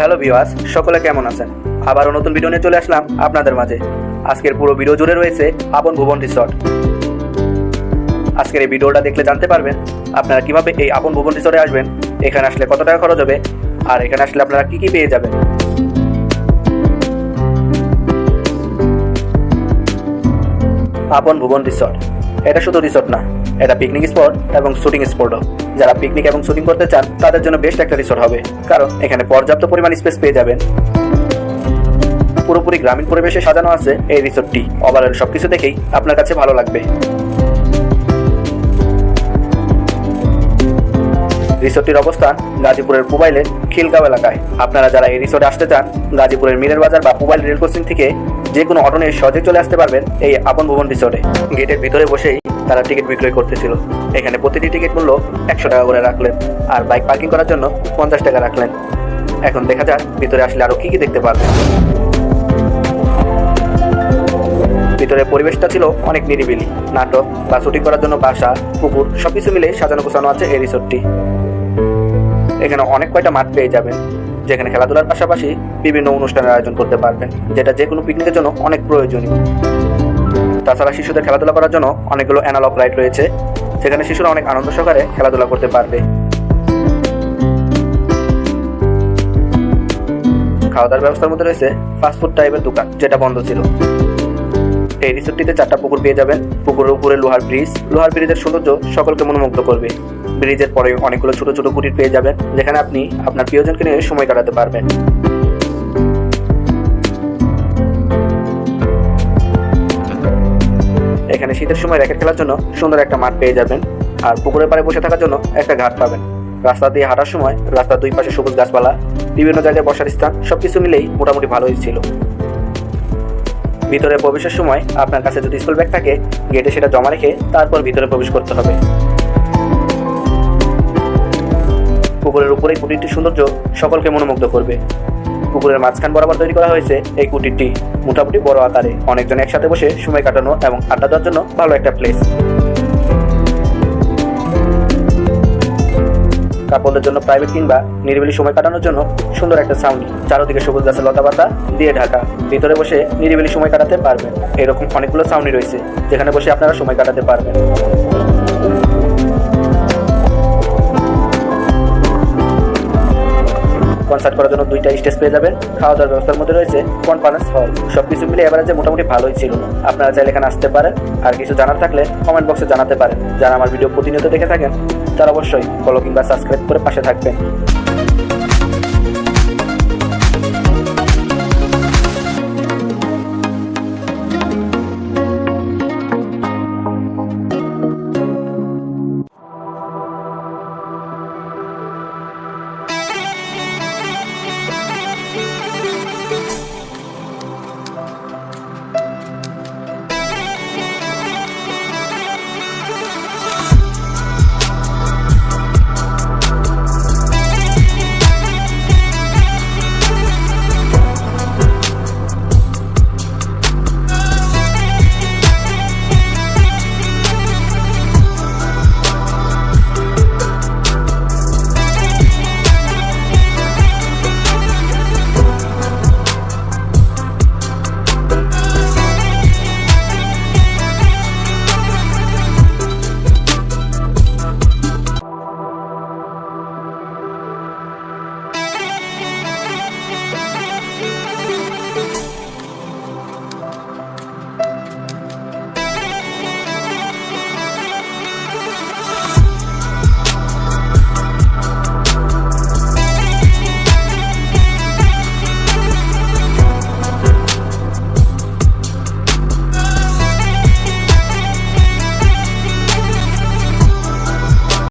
Hello ভিওয়াস সকলে কেমন আছেন? আবারও নতুন ভিডিও নিয়ে চলে আসলাম আপনাদের মাঝে। আজকের পুরো ভিডিও জুড়ে রয়েছে আপন ভুবন রিসর্ট আজকের এই ভিডিওটা দেখলে জানতে পারবেন আপনারা কীভাবে এই আপন ভুবন রিসর্টে আসবেন, এখানে আসলে কত টাকা খরচ হবে, আর এখানে আসলে আপনারা কি কি পেয়ে যাবেন। আপন ভুবন রিসর্ট এটা শুধু রিসর্ট না এটা পিকনিক স্পট এবং শুটিং স্পটও যারা পিকনিক এবং শুটিং করতে চান, তাদের জন্য বেস্ট একটা রিসোর্ট হবে। কারণ এখানে পর্যাপ্ত পরিমাণ স্পেস পেয়ে যাবেন। পুরোপুরি গ্রামীণ পরিবেশে সাজানো আছে এই রিসোর্টটি ওভারঅল সবকিছু দেখেই আপনার কাছে ভালো লাগবে। রিসোর্টটির অবস্থান গাজীপুরের পুবাইলের খিলগাঁও এলাকায়। আপনারা যারা এই রিসোর্টে আসতে চান, গাজীপুরের মিরের বাজার বা পুবাইল রেল ক্রসিং থেকে যে কোনো অটো নিয়ে সহজে চলে আসতে পারবেন এই আপন ভুবন রিসোর্টে গেটের ভিতরে বসেই তারা টিকিট বিক্রয় করতেছিল। এখানে প্রতিটি টিকিট মূল্য একশো টাকা করে রাখলেন আর বাইক পার্কিং করার জন্য পঞ্চাশ টাকা রাখলেন। এখন দেখা যাক ভিতরে আসলে আরও কি কি দেখতে পারবেন ভিতরে পরিবেশটা ছিল অনেক নিরিবিলি। নাটক বা শুটিং করার জন্য বাসা, পুকুর, সবকিছু মিলে সাজানো গোছানো আছে এই রিসোর্টটি। এখানে অনেক কয়টা মাঠ পেয়ে যাবেন, যেখানে খেলাধুলার পাশাপাশি বিভিন্ন অনুষ্ঠানের আয়োজন করতে পারবেন, যেটা যে কোনো পিকনিকের জন্য অনেক প্রয়োজনীয়। তাছাড়া শিশুদের খেলাধুলা করার জন্য অনেকগুলো অ্যানালগ রাইড রয়েছে, যেখানে শিশুরা অনেক আনন্দ সহকারে খেলাধুলা করতে পারবে। খাওয়া দাওয়ার ব্যবস্থার মধ্যে রয়েছে ফাস্টফুড টাইপের দোকান, যেটা বন্ধ ছিল। এই রিসোর্টটিতে চারটা পুকুর পেয়ে যাবেন। পুকুরের উপরে লোহার ব্রিজ লোহার ব্রিজের সৌন্দর্য সকলকে মনোমুগ্ধ করবে। ব্রিজের পরে অনেকগুলো ছোট ছোট কুটির পেয়ে যাবেন, যেখানে আপনি আপনার প্রিয়জনকে নিয়ে সময় কাটাতে পারবেন। এখানে শীতের সময় র্যাকেট খেলার জন্য সুন্দর একটা মাঠ পেয়ে যাবেন। আর পুকুরের পাড়ে বসে থাকার জন্য একটা ঘাট পাবেন। রাস্তা দিয়ে হাঁটার সময় রাস্তার দুই পাশে সবুজ গাছপালা, বিভিন্ন জায়গায় বসার স্থান, সবকিছু মিলেই মোটামুটি ভালোই ছিল। ভিতরে প্রবেশের সময় আপনার কাছে যদি স্কুল ব্যাগ থাকে গেটে সেটা জমা রেখে তারপর ভিতরে প্রবেশ করতে হবে। পুকুরের উপরে কুটিরটির সৌন্দর্য সকলকে মনোমুগ্ধ করবে। পুকুরের মাঝখান বরাবর তৈরি করা হয়েছে এই কুটিরটি। মোটামুটি বড় আকারে। অনেকজন একসাথে বসে সময় কাটানো এবং আড্ডা দেওয়ার জন্য ভালো একটা প্লেস কাপড়দের জন্য প্রাইভেট কিংবা নিরিবিলি সময় কাটানোর জন্য সুন্দর একটা সাউন্ড চারোদিকে সবুজ গাছের লতাপাতা দিয়ে ঢাকা। ভিতরে বসে নিরিবিলি সময় কাটাতে পারবেন। এরকম অনেকগুলো সাউন্ডই রয়েছে, যেখানে বসে আপনারা সময় কাটাতে পারবেন। কনসার্ট করার জন্য দুইটা স্টেজ পেয়ে যাবেন। খাওয়া দাওয়ার ব্যবস্থার মধ্যে রয়েছে কনফারেন্স হল সবকিছু মিলে এবারে মোটামুটি ভালোই ছিল। আপনারা চাইলে এখানে আসতে পারেন। আর কিছু জানার থাকলে কমেন্ট বক্সে জানাতে পারেন। যারা আমার ভিডিও প্রতিনিয়ত দেখে থাকেন, তারা অবশ্যই ফলো কিংবা সাবস্ক্রাইব করে পাশে থাকবেন।